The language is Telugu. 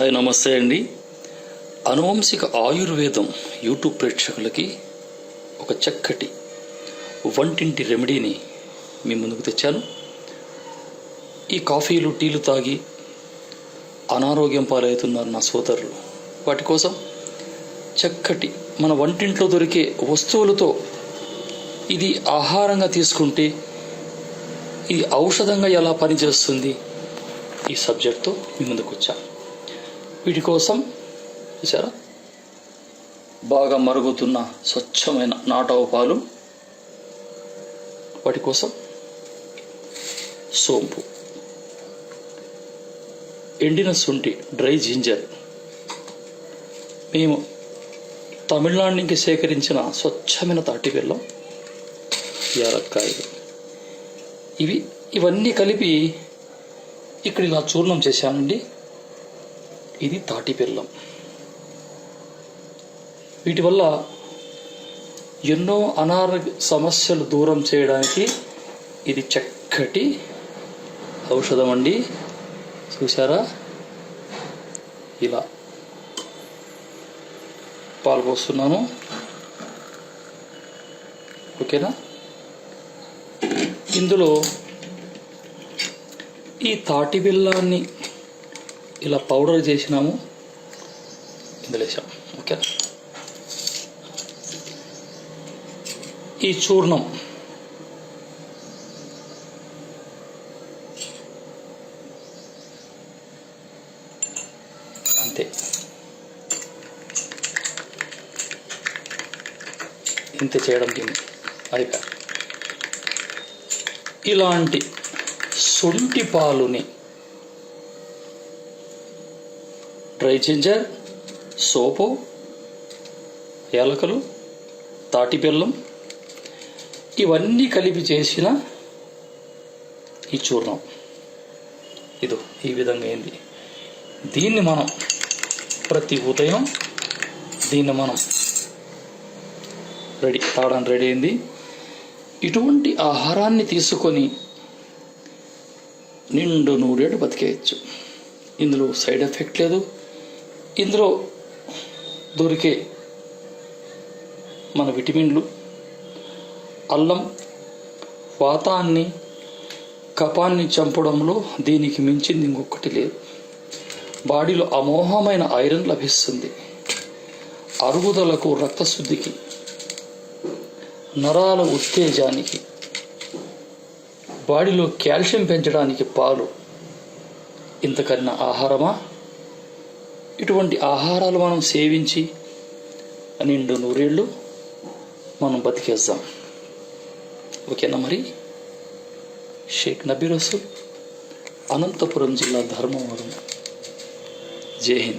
హాయ్ నమస్తే అండి. అనువంశిక ఆయుర్వేదం యూట్యూబ్ ప్రేక్షకులకి ఒక చక్కటి వంటింటి రెమెడీని మీ ముందుకు తెచ్చాను. ఈ కాఫీలు టీలు తాగి అనారోగ్యం పాలవుతున్నారు నా సోదరులు. వాటి కోసం చక్కటి మన వంటింట్లో దొరికే వస్తువులతో ఇది ఆహారంగా తీసుకుంటే ఇది ఔషధంగా ఎలా పనిచేస్తుంది? ఈ సబ్జెక్ట్తో మీ ముందుకు వచ్చాను. వీటి కోసం చూసారా బాగా మరుగుతున్న స్వచ్ఛమైన నాటవ పాలు వాటి కోసం సోంపు. ఎండిన శుంఠి డ్రై జింజర్. మేము తమిళనాడు నుంచి సేకరించిన స్వచ్ఛమైన తాటి బెల్లం యాలక్కాయలు. ఇవి ఇవన్నీ కలిపి ఇక్కడ ఇలా చూర్ణం చేశానండి. ఇది తాటి బెల్లం వీటి వల్ల ఎన్నో అనారోగ్య సమస్యలు దూరం చేయడానికి ఇది చక్కటి ఔషధం అండి చూసారా ఇలా పాలు పోస్తున్నాను. ఓకేనా? ఇందులో ఈ తాటి బెల్లాన్ని ఇలా పౌడర్ చేసినాము. ఇందులో వేసాం. ఓకే. ఈ చూర్ణం. అంతే. ఇంత చేయడం దీన్ని అయిపోయి ఇలాంటి సొంటి పాలుని డ్రై జింజర్ సోపు ఏలకలు తాటి బెల్లం ఇవన్నీ కలిపి చేసిన ఈ చూర్ణం. ఇదో ఈ విధంగా అయింది. దీన్ని మనం ప్రతి ఉదయం దీన్ని మనం రెడీ తాగడానికి రెడీ అయింది. ఇటువంటి ఆహారాన్ని తీసుకొని నిండు నూరేడు బతికేయచ్చు. ఇందులో సైడ్ ఎఫెక్ట్ లేదు. ఇందులో దొరికే మన విటమిన్లు అల్లం వాతాన్ని కపాన్ని చంపడంలో దీనికి మించింది ఇంకొకటి లేదు. బాడీలో అమోఘమైన ఐరన్ లభిస్తుంది. అరుగుదలకు రక్తశుద్ధికి నరాల ఉత్తేజానికి బాడీలో కాల్షియం పెంచడానికి పాలు. ఇంతకన్నా ఆహారమా? ఇటువంటి ఆహారాలు మనం సేవించి నిండు నూరేళ్ళు మనం బతికేద్దాం ఓకేనా మరి? షేక్ నబీ రసూల్ అనంతపురం జిల్లా ధర్మవరం. జై హింద్.